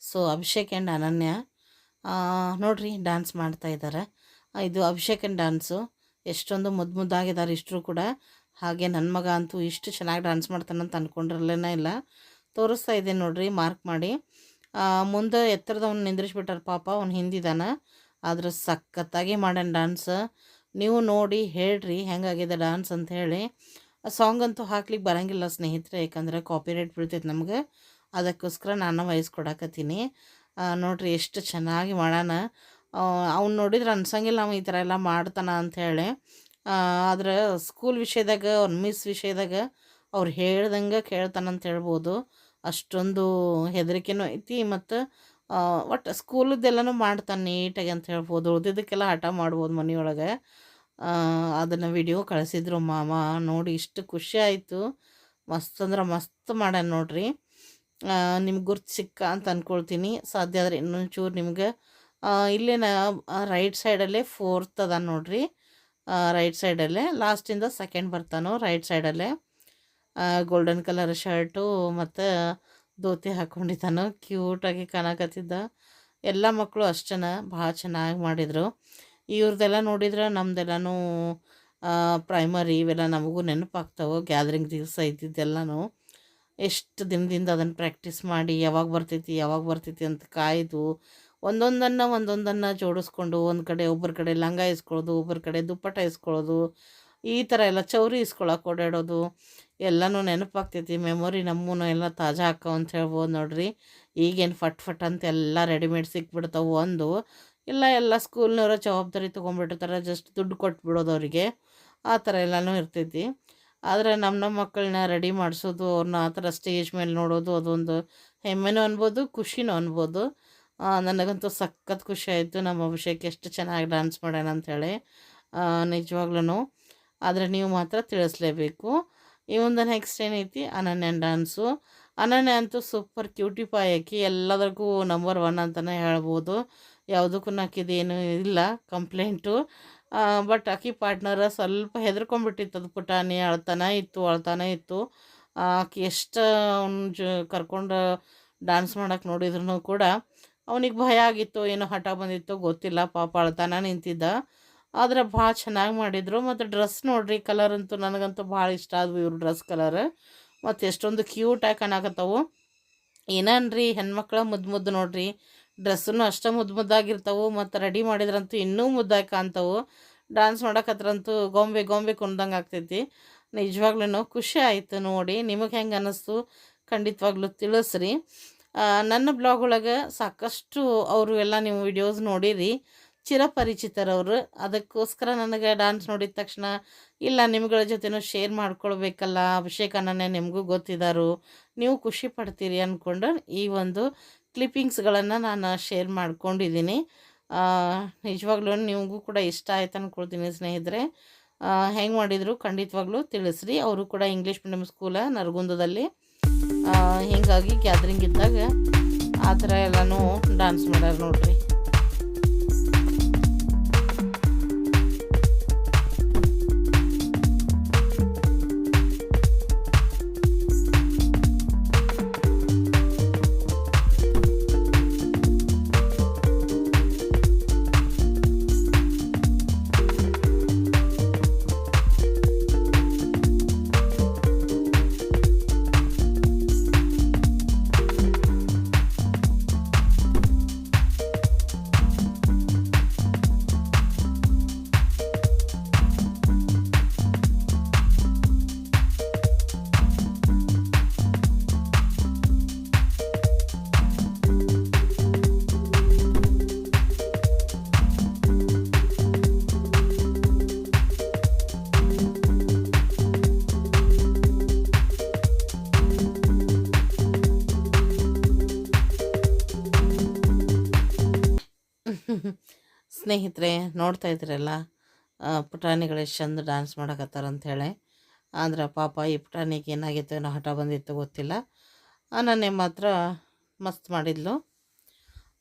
ಸೊ ಅಭಿಷೇಕ್ ಆ್ಯಂಡ್ ಅನನ್ಯ ನೋಡ್ರಿ ಡ್ಯಾನ್ಸ್ ಮಾಡ್ತಾ ಇದ್ದಾರೆ ಇದು ಅಭಿಷೇಕ್ ಆ್ಯಂಡ್ ಡ್ಯಾನ್ಸು ಎಷ್ಟೊಂದು ಮುದ್ದು ಮುದ್ದಾಗಿದ್ದಾರೆ ಇಷ್ಟರು ಕೂಡ. ಹಾಗೆ ನನ್ನ ಮಗ ಅಂತೂ ಇಷ್ಟು ಚೆನ್ನಾಗಿ ಡ್ಯಾನ್ಸ್ ಮಾಡ್ತಾನಂತ ಅಂದ್ಕೊಂಡಿರಲೇ ಇಲ್ಲ. ತೋರಿಸ್ತಾ ಇದ್ದೀನಿ ನೋಡ್ರಿ ಮಾರ್ಕ್ ಮಾಡಿ. ಮುಂದೆ ಎತ್ತರದವ್ನು ನಿಂದ್ರಿಸ್ಬಿಟ್ಟಾರ ಪಾಪ, ಅವ್ನು ಹಿಂದಿದ್ದಾನೆ ಆದ್ರೆ ಸಖತ್ತಾಗಿ ಮಾಡ್ಯಾನ ಡ್ಯಾನ್ಸ್ ನೀವು ನೋಡಿ ಹೇಳ್ರಿ ಹೆಂಗಾಗಿದೆ ಡ್ಯಾನ್ಸ್ ಅಂತ ಹೇಳಿ. ಸಾಂಗ್ ಅಂತೂ ಹಾಕ್ಲಿಕ್ಕೆ ಬರಂಗಿಲ್ಲ ಸ್ನೇಹಿತರೆ ಯಾಕಂದ್ರೆ ಕಾಪಿರೈಟ್ ಬೀಳ್ತೈತೆ ನಮ್ಗೆ. ಅದಕ್ಕೋಸ್ಕರ ನಾನು ವಾಯ್ಸ್ ಕೊಡಾಕತ್ತೀನಿ. ಆ, ನೋಡ್ರಿ ಎಷ್ಟು ಚೆನ್ನಾಗಿ ಮಾಡೋಣ ಅವ್ನು ನೋಡಿದ್ರೆ ಅನ್ಸಂಗಿಲ್ಲ ಅವ ಈ ಥರ ಎಲ್ಲ ಮಾಡ್ತಾನ ಅಂತ ಹೇಳಿ. ಆದ್ರೆ ಸ್ಕೂಲ್ ವಿಷಯದಾಗ ಅವ್ರ ಮಿಸ್ ವಿಷಯದಾಗ ಅವ್ರು ಹೇಳ್ದಂಗೆ ಕೇಳ್ತಾನಂತ ಹೇಳ್ಬೋದು. ಅಷ್ಟೊಂದು ಹೆದರಿಕೆನೂ ಐತಿ ಮತ್ತು ಒಟ್ಟು ಸ್ಕೂಲದ್ದೆಲ್ಲನೂ ಮಾಡ್ತಾನೆ ನೀಟಾಗಿ ಅಂತ ಹೇಳ್ಬೋದು. ಉಳಿದಿದ್ದಕ್ಕೆಲ್ಲ ಹಠ ಮಾಡ್ಬೋದು ಮನೆಯೊಳಗೆ. ಅದನ್ನು ವಿಡಿಯೋ ಕಳಿಸಿದ್ರು ಮಾವ. ನೋಡಿ ಇಷ್ಟು ಖುಷಿ ಆಯಿತು. ಮಸ್ತ್ ಅಂದ್ರೆ ಮಸ್ತ್ ಮಾಡ್ಯಾನ ನೋಡ್ರಿ. ನಿಮ್ಗೆ ಗುರ್ತು ಸಿಕ್ಕ ಅಂತ ಅಂದ್ಕೊಳ್ತೀನಿ ಸಾಧ್ಯ ಆದರೆ ಇನ್ನೊಂಚೂರು ನಿಮ್ಗೆ. ಇಲ್ಲೇನ ರೈಟ್ ಸೈಡಲ್ಲೇ ಫೋರ್ತ್ ಅದ ನೋಡ್ರಿ. ರೈಟ್ ಸೈಡಲ್ಲೇ ಲಾಸ್ಟಿಂದ ಸೆಕೆಂಡ್ ಬರ್ತಾನೋ ರೈಟ್ ಸೈಡಲ್ಲೇ ಗೋಲ್ಡನ್ ಕಲರ್ ಶರ್ಟು ಮತ್ತು ಧೋತಿ ಹಾಕ್ಕೊಂಡಿದ್ದಾನೋ ಕ್ಯೂಟಾಗಿ ಕಾಣಕತ್ತಿದ್ದ. ಎಲ್ಲ ಮಕ್ಕಳು ಅಷ್ಟನ, ಭಾಳ ಚೆನ್ನಾಗಿ ಮಾಡಿದರು. ಇವ್ರದ್ದೆಲ್ಲ ನೋಡಿದ್ರೆ ನಮ್ದೆಲ್ಲನೂ ಪ್ರೈಮರಿ ಇವೆಲ್ಲ ನಮಗೂ ನೆನಪಾಗ್ತಾವೆ ಗ್ಯಾದ್ರಿಂಗ್ ದಿವಸ ಇದ್ದಿದ್ದೆಲ್ಲನೂ. ಎಷ್ಟು ದಿನದಿಂದ ಅದನ್ನು ಪ್ರಾಕ್ಟೀಸ್ ಮಾಡಿ, ಯಾವಾಗ ಬರ್ತೈತಿ ಯಾವಾಗ ಬರ್ತೈತಿ ಅಂತ ಕಾಯ್ದು, ಒಂದೊಂದನ್ನು ಒಂದೊಂದನ್ನು ಜೋಡಿಸ್ಕೊಂಡು, ಒಂದು ಕಡೆ ಒಬ್ಬರ ಕಡೆ ಲಂಗ ಇಸ್ಕೊಳ್ಳೋದು, ಒಬ್ಬರ ಕಡೆ ದುಪ್ಪಟ ಇಸ್ಕೊಳ್ಳೋದು, ಈ ಥರ ಎಲ್ಲ ಚೌರಿ ಇಸ್ಕೊಳಕ್ಕೆ ಓಡಾಡೋದು, ಎಲ್ಲನೂ ನೆನಪಾಗ್ತೈತಿ ಮೆಮೊರಿ ನಮ್ಮೂ ಎಲ್ಲ ತಾಜಾ ಹಾಕೋ ಅಂತ ಹೇಳ್ಬೋದು ನೋಡ್ರಿ. ಈಗೇನು ಫಟ್ ಫಟ್ ಅಂತ ಎಲ್ಲ ರೆಡಿಮೇಡ್ ಸಿಕ್ಬಿಡ್ತಾವೆ ಒಂದು. ಇಲ್ಲ, ಎಲ್ಲ ಸ್ಕೂಲ್ನವರ ಜವಾಬ್ದಾರಿ ತೊಗೊಂಡ್ಬಿಟ್ಟಿರ್ತಾರೆ ಜಸ್ಟ್ ದುಡ್ಡು ಕೊಟ್ಬಿಡೋದು ಅವರಿಗೆ. ಆ ಥರ ಎಲ್ಲನೂ ಇರ್ತೈತಿ. ಆದರೆ ನಮ್ಮ ನಮ್ಮ ಮಕ್ಕಳನ್ನ ರೆಡಿ ಮಾಡಿಸೋದು ಅವ್ರನ್ನ ಆ ಥರ ಸ್ಟೇಜ್ ಮೇಲೆ ನೋಡೋದು, ಅದೊಂದು ಹೆಮ್ಮೆನೂ ಅನ್ಬೋದು, ಖುಷಿನೂ ಅನ್ಬೋದು. ನನಗಂತೂ ಸಖತ್ ಖುಷಿ ಆಯಿತು, ನಮ್ಮ ಅಭಿಷೇಕ್ ಎಷ್ಟು ಚೆನ್ನಾಗಿ ಡ್ಯಾನ್ಸ್ ಮಾಡ್ಯಾನ ಅಂಥೇಳಿ ನಿಜವಾಗ್ಲೂ ಆದರೆ ನೀವು ಮಾತ್ರ ತಿಳಿಸ್ಲೇಬೇಕು. ಈ ಒಂದು ನೆಕ್ಸ್ಟ್ ಏನೈತಿ ಅನನ್ಯ ಡ್ಯಾನ್ಸು ಅನನ್ಯ ಅಂತೂ ಸೂಪರ್ ಕ್ಯೂಟಿ ಪಾಯಕಿ ಎಲ್ಲದಕ್ಕೂ ನಂಬರ್ ಒನ್ ಅಂತಲೇ ಹೇಳ್ಬೋದು. ಯಾವುದಕ್ಕೂ ನಾಕಿದೇನು ಇಲ್ಲ ಕಂಪ್ಲೇಂಟು ಬಟ್ ಆಕಿ ಪಾರ್ಟ್ನರ ಸ್ವಲ್ಪ ಹೆದರ್ಕೊಂಡ್ಬಿಟ್ಟಿತ್ತು ಅದು ಪುಟಾಣಿ, ಅಳ್ತಾನೆ ಇತ್ತು ಅಳ್ತಾನೆ ಇತ್ತು. ಆಕೆ ಎಷ್ಟು ಅವ್ನ ಜ, ಕರ್ಕೊಂಡು ಡ್ಯಾನ್ಸ್ ಮಾಡೋಕ್ಕೆ ನೋಡಿದ್ರು ಕೂಡ ಅವನಿಗೆ ಭಯ ಆಗಿತ್ತು, ಏನೋ ಹಠ ಬಂದಿತ್ತು ಗೊತ್ತಿಲ್ಲ. ಪಾಪ ಅಳ್ತಾನೆ ನಿಂತಿದ್ದ. ಆದರೆ ಭಾಳ ಚೆನ್ನಾಗಿ ಮಾಡಿದರು. ಮತ್ತು ಡ್ರೆಸ್ ನೋಡ್ರಿ ಕಲರ್ ಅಂತೂ ನನಗಂತೂ ಭಾಳ ಇಷ್ಟ ಆದವು ಇವ್ರ ಡ್ರೆಸ್ ಕಲರ್ ಮತ್ತು ಎಷ್ಟೊಂದು ಕ್ಯೂಟಾಗಿ ಕಾಣಕತ್ತವು. ಏನನ್ರಿ ಹೆಣ್ಮಕ್ಳ ಮುದ್ದು ಮುದ್ದು ನೋಡ್ರಿ. ಡ್ರೆಸ್ಸನ್ನು ಅಷ್ಟೇ ಮುದ್ದು ಮುದ್ದಾಗಿರ್ತವೆ, ಮತ್ತು ರೆಡಿ ಮಾಡಿದ್ರಂತೂ ಇನ್ನೂ ಮುದ್ದಾಗಿ ಕಾಣ್ತಾವು. ಡ್ಯಾನ್ಸ್ ಮಾಡೋಕತ್ರಂತೂ ಗೊಂಬೆ ಗೊಂಬೆ ಕುಣ್ದಂಗೆ ಆಗ್ತೈತಿ. ನಿಜವಾಗ್ಲೂ ಖುಷಿ ಆಯಿತು ನೋಡಿ, ನಿಮಗೆ ಹೆಂಗೆ ಅನ್ನಿಸ್ತು ಖಂಡಿತವಾಗ್ಲೂ ತಿಳಿಸ್ರಿ. ನನ್ನ ಬ್ಲಾಗ್ ಒಳಗೆ ಸಾಕಷ್ಟು ಅವರು ಎಲ್ಲ ನೀವು ವಿಡಿಯೋಸ್ ನೋಡಿರಿ. ಚಿರಪರಿಚಿತರವರು. ಅದಕ್ಕೋಸ್ಕರ ನನಗೆ ಡ್ಯಾನ್ಸ್ ನೋಡಿದ ತಕ್ಷಣ, ಇಲ್ಲ, ನಿಮ್ಗಳ ಜೊತೆನೂ ಶೇರ್ ಮಾಡ್ಕೊಳ್ಬೇಕಲ್ಲ, ಅಭಿಷೇಕ್ ಅಣ್ಣನೇ ನಿಮಗೂ ಗೊತ್ತಿದ್ದಾರು ನೀವು ಖುಷಿ ಪಡ್ತೀರಿ ಅಂದ್ಕೊಂಡು ಈ ಒಂದು ಕ್ಲಿಪ್ಪಿಂಗ್ಸ್ಗಳನ್ನು ನಾನು ಶೇರ್ ಮಾಡ್ಕೊಂಡಿದ್ದೀನಿ. ನಿಜವಾಗ್ಲೂ ನಿಮಗೂ ಕೂಡ ಇಷ್ಟ ಆಯ್ತು ಅಂದ್ಕೊಳ್ತೀನಿ ಸ್ನೇಹಿತರೆ. ಹೆಂಗೆ ಮಾಡಿದರು ಖಂಡಿತವಾಗ್ಲೂ ತಿಳಿಸ್ರಿ. ಅವರು ಕೂಡ ಇಂಗ್ಲೀಷ್ ಮೀಡಿಯಮ್ ಸ್ಕೂಲ ನರಗುಂದದಲ್ಲಿ. ಹೀಗಾಗಿ ಗ್ಯಾದ್ರಿಂಗ್ ಇದ್ದಾಗ ಆ ಥರ ಎಲ್ಲನೂ ಡ್ಯಾನ್ಸ್ ಮಾಡ್ಯಾರ ನೋಡ್ರಿ. ಸ್ನೇಹಿತರೆ ನೋಡ್ತಾ ಇದ್ರಲ್ಲ ಪುಟಾಣಿಗಳು ಎಷ್ಟು ಚಂದ ಡ್ಯಾನ್ಸ್ ಮಾಡಕತ್ತಾರ ಅಂಥೇಳಿ ಆದ್ರೆ ಪಾಪ ಈ ಪುಟಾಣಿಗೆ ಏನಾಗಿತ್ತು ಏನೋ ಹಠ ಬಂದಿತ್ತು ಗೊತ್ತಿಲ್ಲ. ನನ್ನೆ ಮಾತ್ರ ಮಸ್ತ್ ಮಾಡಿದ್ಲು.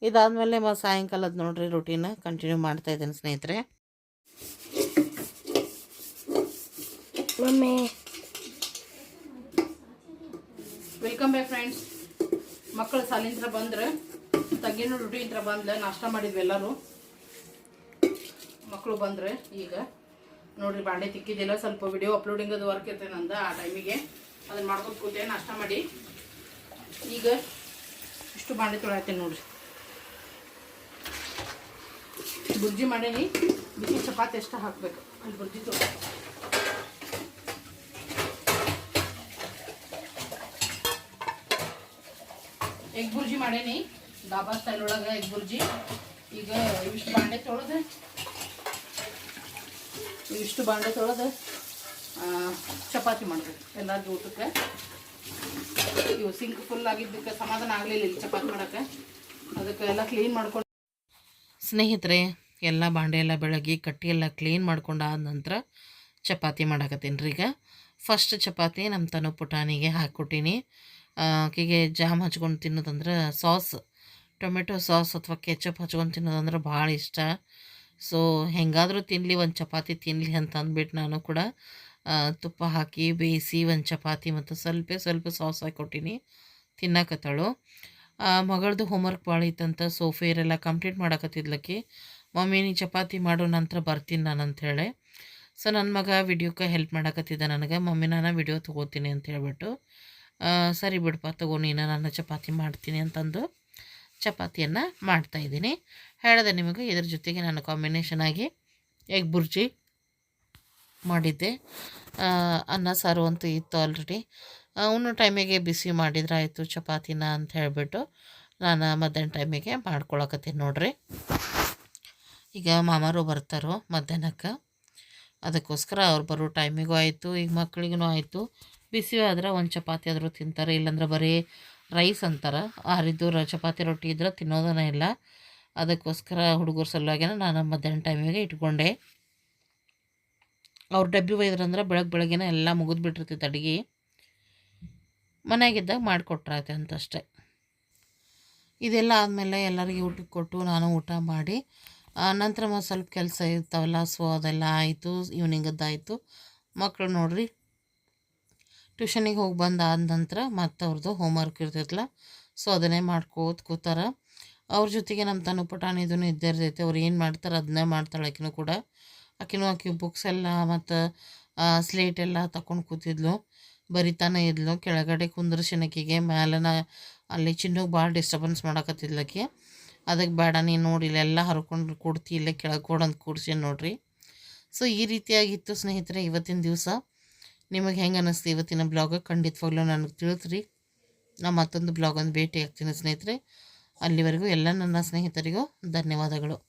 ಇದಾದಮೇಲೆ ಮ ಸಾಯಂಕಾಲದ ನೋಡ್ರಿ ರುಟೀನ್ ಕಂಟಿನ್ಯೂ ಮಾಡ್ತಾ ಇದ್ದೀನಿ ಸ್ನೇಹಿತರೆ. ಮಮ್ಮಿ ವೆಲ್ಕಮ್ ಬ್ಯಾಕ್ ಫ್ರೆಂಡ್ಸ್ ಮಕ್ಕಳು ಸಾಲಿಂತ್ರ ಬಂದ್ರೆ ತಂಗಿನೂ ರುಟೀನ್ತ್ರ ಬಂದ್ಲೆ ನಾಷ್ಟ ಮಾಡಿದ್ವಿ ಎಲ್ಲರೂ. ಮಕ್ಕಳು ಬಂದ್ರೆ ಈಗ. ನೋಡಿರಿ ಬಾಂಡೆ ತಿಕ್ಕಿದ್ದಿಲ್ಲ ಸ್ವಲ್ಪ ವಿಡಿಯೋ ಅಪ್ಲೋಡಿಂಗ್ ಅದು ವರ್ಕ್ ಇರ್ತೇನೆ ಅಂದ ಆ ಟೈಮಿಗೆ ಅದನ್ನ ಮಾಡ್ಕೊಂಡು ಕೂತೆ ನಾಷ್ಟ ಮಾಡಿ. ಈಗ ಇಷ್ಟು ಬಾಂಡೆ ತೊಳಾಯ್ತೇನೆ ನೋಡ್ರಿ. ಬುರ್ಜಿ ಮಾಡೇನಿ. ಬಿಸಿ ಚಪಾತಿ ಎಷ್ಟು ಹಾಕಬೇಕು. ಅಲ್ಲಿ ಬುರ್ಜಿ ತೊಳ ಎಗ್ ಬುರ್ಜಿ ಮಾಡೇನಿ. ಡಾಬಾ ಸ್ಟೈಲ್ ಒಳಗೆ ಎಗ್ ಬುರ್ಜಿ. ಈಗ ಇಷ್ಟು ಬಾಂಡೆ ತೊಳೆದು ಇವಿಷ್ಟು ಬಾಂಡೆ ತೊಳೆದು ಚಪಾತಿ ಮಾಡಬೇಕು ಎಲ್ಲರಿಗೂ ಊಟಕ್ಕೆ. ಇವು ಸಿಂಕ್ ಫುಲ್ ಆಗಿದ್ದಕ್ಕೆ ಸಮಾಧಾನ ಆಗಲಿಲ್ಲ ಇಲ್ಲಿ ಚಪಾತಿ ಮಾಡೋಕ್ಕೆ. ಅದಕ್ಕೆ ಎಲ್ಲ ಕ್ಲೀನ್ ಮಾಡ್ಕೊಂಡು ಸ್ನೇಹಿತರೆ, ಎಲ್ಲ ಬಾಂಡೆ ಎಲ್ಲ ಬೆಳಗ್ಗೆ ಕಟ್ಟಿ ಎಲ್ಲ ಕ್ಲೀನ್ ಮಾಡ್ಕೊಂಡು ಆದ ನಂತರ ಚಪಾತಿ ಮಾಡಾಕತ್ತೀನಿ ರೀ ಈಗ. ಫಸ್ಟ್ ಚಪಾತಿ ನಮ್ಮ ತನು ಪುಟಾಣಿಗೆ ಹಾಕ್ಕೊಟ್ಟೀನಿ. ಆಕೆಗೆ ಜಾಮ್ ಹಚ್ಕೊಂಡು ತಿನ್ನೋದಂದ್ರೆ ಸಾಸ್, ಟೊಮೆಟೊ ಸಾಸ್ ಅಥವಾ ಕೆಚಪ್ ಹಚ್ಕೊಂಡು ತಿನ್ನೋದಂದ್ರೆ ಭಾಳ ಇಷ್ಟ. ಸೊ, ಹೆಂಗಾದರೂ ತಿನ್ನಲಿ ಒಂದು ಚಪಾತಿ ತಿನ್ನಲಿ ಅಂತ ಅಂದ್ಬಿಟ್ಟು ನಾನು ಕೂಡ ತುಪ್ಪ ಹಾಕಿ, ಬೇಯಿಸಿ, ಒಂದು ಚಪಾತಿ ಮತ್ತು ಸ್ವಲ್ಪ ಸ್ವಲ್ಪ ಸಾಸ್ ಹಾಕ್ಕೊಟ್ಟಿನಿ ತಿನ್ನಕತ್ತಾಳು. ಮಗಳದು ಹೋಮ್ವರ್ಕ್ ಭಾಳ ಇತ್ತಂತ ಸೊ ಕಂಪ್ಲೀಟ್ ಮಾಡಕತ್ತಿದ್ಲಕ್ಕಿ, ಮಮ್ಮಿ, ನೀ ಚಪಾತಿ ಮಾಡೋ, ನಂತರ ಬರ್ತೀನಿ ನಾನು ಅಂಥೇಳಿ ಸೊ ನನ್ನ ಮಗ ವಿಡಿಯೋಕ್ಕೆ ಹೆಲ್ಪ್ ಮಾಡಕತ್ತಿದ್ದ ನನಗೆ, ಮಮ್ಮಿ, ನಾನು ವಿಡಿಯೋ ತೊಗೋತೀನಿ ಅಂತ ಹೇಳ್ಬಿಟ್ಟು ಸರಿ ಬಿಡಪ್ಪ ತಗೋ, ನೀನು ನಾನು ಚಪಾತಿ ಮಾಡ್ತೀನಿ ಅಂತಂದು ಚಪಾತಿಯನ್ನು ಮಾಡ್ತಾಯಿದ್ದೀನಿ ಹೇಳಿದೆ ನಿಮಗೆ, ಇದ್ರ ಜೊತೆಗೆ ನಾನು ಕಾಂಬಿನೇಷನ್ ಆಗಿ ಎಗ್ ಬುರ್ಜಿ ಮಾಡಿದ್ದೆ. ಅನ್ನ, ಸಾರು ಅಂತೂ ಇತ್ತು ಆಲ್ರೆಡಿ ಅವನು ಟೈಮಿಗೆ ಬಿಸಿ ಮಾಡಿದ್ರೆ ಆಯಿತು ಚಪಾತಿನ ಅಂತ ಹೇಳಿಬಿಟ್ಟು ನಾನು ಮಧ್ಯಾಹ್ನ ಟೈಮಿಗೆ ಮಾಡ್ಕೊಳಕತ್ತೀನಿ ನೋಡ್ರಿ. ಈಗ ಮಾಮಾರು ಬರ್ತಾರೋ ಮಧ್ಯಾಹ್ನಕ್ಕೆ. ಅದಕ್ಕೋಸ್ಕರ ಅವ್ರು ಬರೋ ಟೈಮಿಗೂ ಆಯಿತು, ಈಗ ಮಕ್ಕಳಿಗೂ ಆಯಿತು. ಬಿಸಿ ಆದ್ರೆ ಒಂದು ಚಪಾತಿ ಆದರೂ ತಿಂತಾರೆ, ಇಲ್ಲಾಂದ್ರೆ ಬರೀ ರೈಸ್ ಅಂತಾರೆ. ಆ ರೀತಿ ಚಪಾತಿ ರೊಟ್ಟಿ ಇದ್ರೆ ತಿನ್ನೋದನೇ ಇಲ್ಲ. ಅದಕ್ಕೋಸ್ಕರ ಹುಡುಗರ ಸಲುವಾಗಿನ ನಾನು ಮಧ್ಯಾಹ್ನ ಟೈಮಿಗೆ ಇಟ್ಕೊಂಡೆ. ಅವ್ರು ಡಬ್ಬಿ ಒಯ್ದ್ರಂದ್ರೆ ಬೆಳಗ್ಗೆ ಬೆಳಗ್ಗೆನ ಎಲ್ಲ ಮುಗಿದು ಬಿಟ್ಟಿರ್ತೈತೆ ಅಡುಗೆ. ಮನೆಯಾಗಿದ್ದಾಗ ಮಾಡಿಕೊಟ್ರಾಯ್ತು ಅಂತಷ್ಟೇ. ಇದೆಲ್ಲ ಆದಮೇಲೆ ಎಲ್ಲರಿಗೆ ಊಟಕ್ಕೆ ಕೊಟ್ಟು ನಾನು ಊಟ ಮಾಡಿ ನಂತರ ಮತ್ತು ಸ್ವಲ್ಪ ಕೆಲಸ ಇರ್ತಾವಲ್ಲ, ಸೊ ಅದೆಲ್ಲ ಆಯಿತು ಈವ್ನಿಂಗದ್ದಾಯಿತು ಮಕ್ಕಳು ನೋಡ್ರಿ. ಟ್ಯೂಷನಿಗೆ ಹೋಗಿ ಬಂದು ಆದ ನಂತರ ಮತ್ತೆ ಅವ್ರದ್ದು ಹೋಮ್ವರ್ಕ್ ಇರ್ತೈತಲ್ಲ ಸೊ ಅದನ್ನೇ ಮಾಡ್ಕೋತ ಕೂತಾರ. ಅವ್ರ ಜೊತೆಗೆ ನಮ್ಮ ತನು ಪುಟಾಣಿದು ಇದ್ದೇ ಇರ್ತೈತೆ. ಅವ್ರು ಏನು ಮಾಡ್ತಾರೆ ಅದನ್ನೇ ಮಾಡ್ತಾಳೆ ಆಕಿನೂ ಕೂಡ. ಆಕಿನೂ ಆಕಿ ಬುಕ್ಸ್ ಎಲ್ಲ ಮತ್ತು ಸ್ಲೇಟ್ ಎಲ್ಲ ತಗೊಂಡು ಕೂತಿದ್ಲು. ಬರಿತಾನೆ ಇದ್ಲು. ಕೆಳಗಡೆ ಕುಂದ್ರಶನಕಿಗೆ ಮ್ಯಾಲನ ಅಲ್ಲಿ ಚಿನ್ನಕ್ಕೆ ಭಾಳ ಡಿಸ್ಟರ್ಬೆನ್ಸ್ ಮಾಡಕತ್ತಿದ್ಲಕ್ಕೆ ಅದಕ್ಕೆ ಬೇಡ, ನೀನು ನೋಡಿ ಇಲ್ಲೆಲ್ಲ ಹರ್ಕೊಂಡು ಕೊಡ್ತಿ, ಇಲ್ಲೇ ಕೆಳಗೆ ಕೊಡಂತ ಕೂಡ್ಸಿ ನೋಡ್ರಿ. ಸೊ ಈ ರೀತಿಯಾಗಿತ್ತು ಸ್ನೇಹಿತರೆ, ಇವತ್ತಿನ ದಿವಸ. ನಿಮಗೆ ಹೆಂಗೆ ಅನ್ನಿಸ್ತು ಇವತ್ತಿನ ಬ್ಲಾಗ್? ಖಂಡಿತವಾಗ್ಲೂ ನನಗೆ ತಿಳಿಸ್ರಿ. ನಾ ಮತ್ತೊಂದು ಬ್ಲಾಗ್ ಒಂದು ಭೇಟಿ ಆಗ್ತೀನಿ ಸ್ನೇಹಿತರೆ. ಅಲ್ಲಿವರೆಗೂ ಎಲ್ಲ ನನ್ನ ಸ್ನೇಹಿತರಿಗೂ ಧನ್ಯವಾದಗಳು.